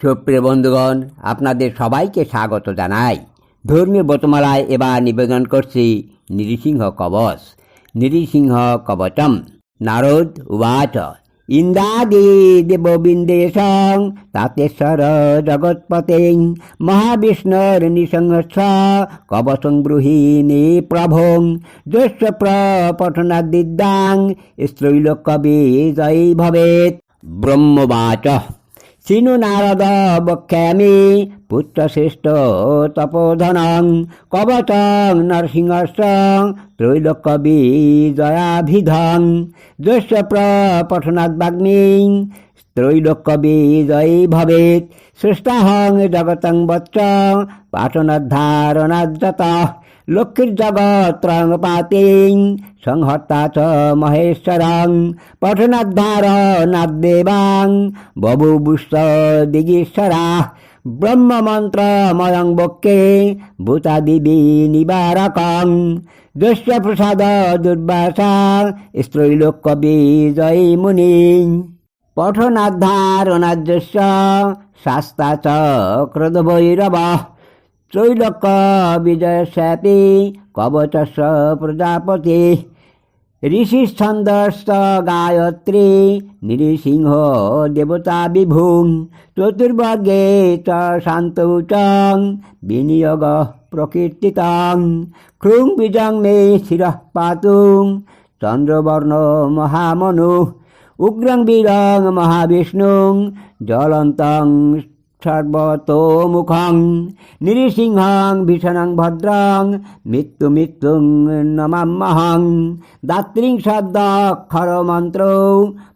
সুপ্রিয় বন্ধুগণ, আপনাদের সবাইকে স্বাগত জানাই। ধর্মীয় ব্রতমালায় এবার নিবেদন করছি নৃসিংহ কবচ। নৃসিংহ কবচম। নারদ উবাচ ইন্দ্রাদি দেববিন্দেশং তাতেশ্বর জগৎপতে মহাবিষ্ণুর নৃসংহস্য কবচং ব্রুহিণী প্রভং জ্যেষ্ঠ প্রপঠনাদিদ্যাং স্ত্রৈলোকবি জয়ী ভবেত ব্রহ্মবাচ। শৃণু নারদ বক্ষ্যামি পুত্রশ্রেষ্ঠ তপোধনং, কবচং নরসিংহস্য ত্রৈলোক্যবি জয়াভিধং জ্যেষ্ঠ প্রপঠনাদ্বাগ্মি ত্রৈলোক্যবি জয়ী ভবেত সৃষ্টাহং জগতং বচ্চ পাঠনোদ্ধারণাদ্যত লক্ষ্মীর্জগত্রং পাতিং সংহর্তা চ মহেশ্বরং পঠনাদ্ধারণাদ্দেবাং বভুবুষ্ট দিগীশ্বরা ব্রহ্মমন্ত্রময়ং বক্কে ভূতাদিবি নিবারকং দস্য প্রসাদ দুর্বাসা স্ত্রৈলোক্যবি জয়ী মুনি পঠনাদ্ধারণাদ্যস্য শাস্তা চ ক্রোধভৈরব ত্রৈলোক্য বিজয়স্যাপি কবচস্য প্রজাপতি। ঋষিচ্ছন্দস্ত গায়ত্রী, নৃসিংহ দেবতা বিভুং। চতুর্বর্গে চ বিনিয়োগ প্রকীর্তিতং। ক্রুং বিজং মে শিরঃ পাতুং। চন্দ্রবর্ণ মহামনু। উগ্রং বীরং মহাবিষ্ণুং। জ্বলন্তং সর্বতোমুখং নৃসিংহং ভীষণং ভদ্রং মৃত্যু মৃত্যুং নমাম্যহং দাত্রিং শব্দক্ষর মন্ত্র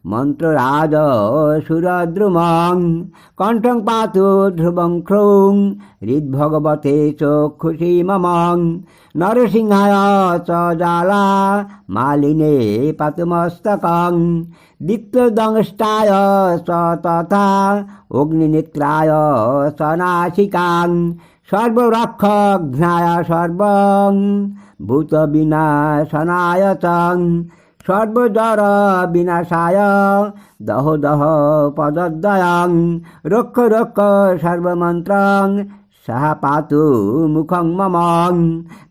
মন্ত্ররাজ সুরদ্রুমং কণ্ঠং পাতু ধ্রুবং ক্রৌং হৃদ্ভগবতে চক্ষুষি মমং নরসিংহায় চ জালা মালিনে পাতুমস্তকং দিত্যদংষ্টায় চ তথা অগ্নিনেত্রায় চ নাসিকাং সর্বরক্ষঘ্নায় সর্বং ভূত বিনাশনায় চং সর্বজর বিনাশায় দহ দহ পদদ্বয়ং রক্ষ রক্ষ সর্বমন্ত্রং সহ পাতু মুখং মমং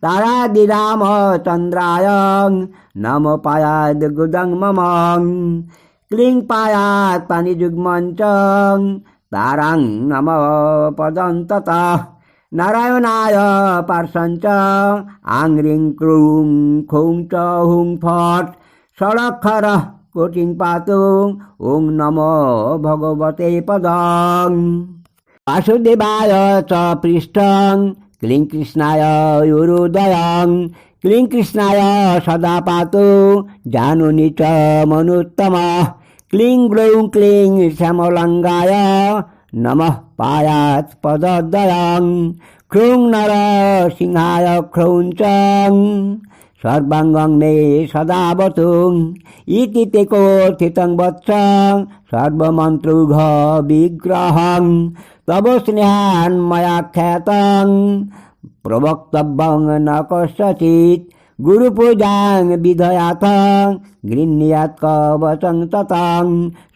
তারাদিরাম চন্দ্রায় নম পায়াদ গুদং মমং ক্লিং পায়াত পানিযুগ্মঞ্চং তারাং নম পদন্তত নারায়ণায় পার্শ্বঞ্চ আংরিং ক্রুং খুং চ হুং ফট ষড়ক্ষর কোটিং পাতুং ওং নম ভগবতে পদং বাসুদেবায় চ পৃষ্ঠং ক্লিং কৃষ্ণায় উরুদয়ং। ক্লিং কৃষ্ণায় সদা পাতু জানুনি চ মনুত্তম। ক্লিং গ্লৌং ক্লিং শ্যামলঙ্গায় নমঃ পায়াৎ পদদ্বয়ং ক্রুং নর সিংহায় ক্রৌঞ্চং। সর্বাঙ্গং মে সদাবতুং ইতি তে কথিতং বৎস। সর্বমন্ত্রঘ বিগ্রহং। তব স্নেহান ময়া খ্যাতং। প্রবক্তব্যং ন কস্যচিৎ গুরুপূজাং বিধয়াথ। গৃহ্ণীয়াৎ কবচং ততং।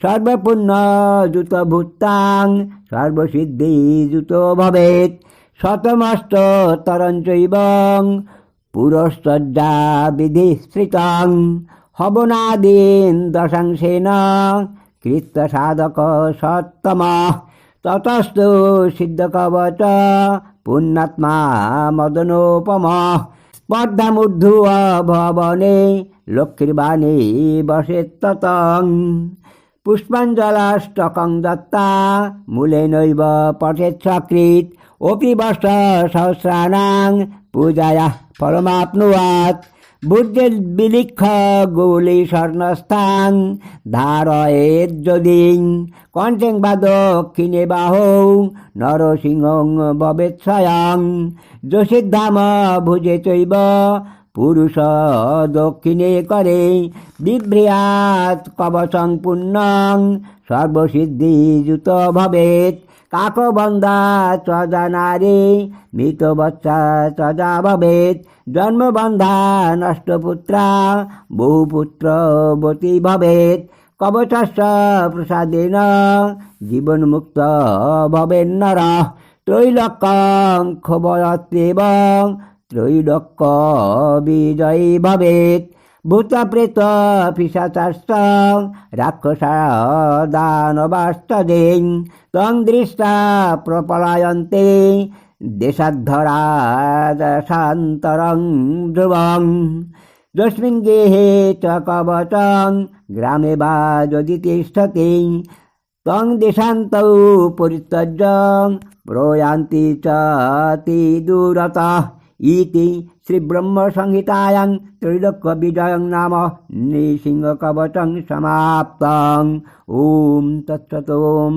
সর্বপুণ্য যুত ভূতাং সর্বসিদ্ধি যুত ভবেত শতমষ্ট তরঞ্চৈবং পুরশ্চর্যা বিধিশ্রিতং হবনাদীন দশাংশেন কৃত্য সাধক সত্তম ততস্তু সিদ্ধকবচ পুণ্যাত্মা মদনোপম স্পর্ধামূর্ধু ভবনে লক্ষ্মীর্বাণী বসেত্ততং পুষ্পাঞ্জলাষ্টকং দত্তা মূলে নৈব পঠেচ্ছকৃত অপি বর্ষ সহস্রাণাং পূজায়া ফলমাপ্নুয়াত বুদ্ধের বিলিক্ষ গৌলি স্বর্ণস্থান ধারয়েদ যদিং। কণ্ঠেং বা দক্ষিণে বাহৌ নরসিংহ ভবেৎ স্বয়ং। যোশিধাম ভুজে চৈব পুরুষ দক্ষিণে করে। বিভ্রিয়াত কবচং পুণ্যং সর্বসিদ্ধিযুত ভবেত। কাকবন্ধা চজা নারী মৃত বচ্চা চজা ভবেত জন্মবন্ধা নষ্টপুত্রা বহুপুত্রবতী ভবেত কবচস্য প্রসাদেন, জীবন্মুক্ত ভবেন্নর ত্রৈলক্যং ক্ষবয়ত্রেব ত্রৈলক্য বিজয়ী ভবেত। ভূতপ্রেত পিসাচাশ্চ রাক্ষসা দানবাস্তদেন তং দৃষ্টা প্রপলায়ন্তে দেশাদ্ধরা শান্তরং ধ্রুবং। যস্মিन् গেহে চ কবচং গ্রামে বা যদি তিষ্ঠতি, তং দেশান্তৌ পরিত্যজ্য, প্রয়ান্তি চ দূরতः। ইতি শ্রীব্রহ্মসংহিতায়াং ত্রৈলোক্যবিজয়ং নাম নৃসিংহকবচং সমাপ্তং ॐ তৎসতোম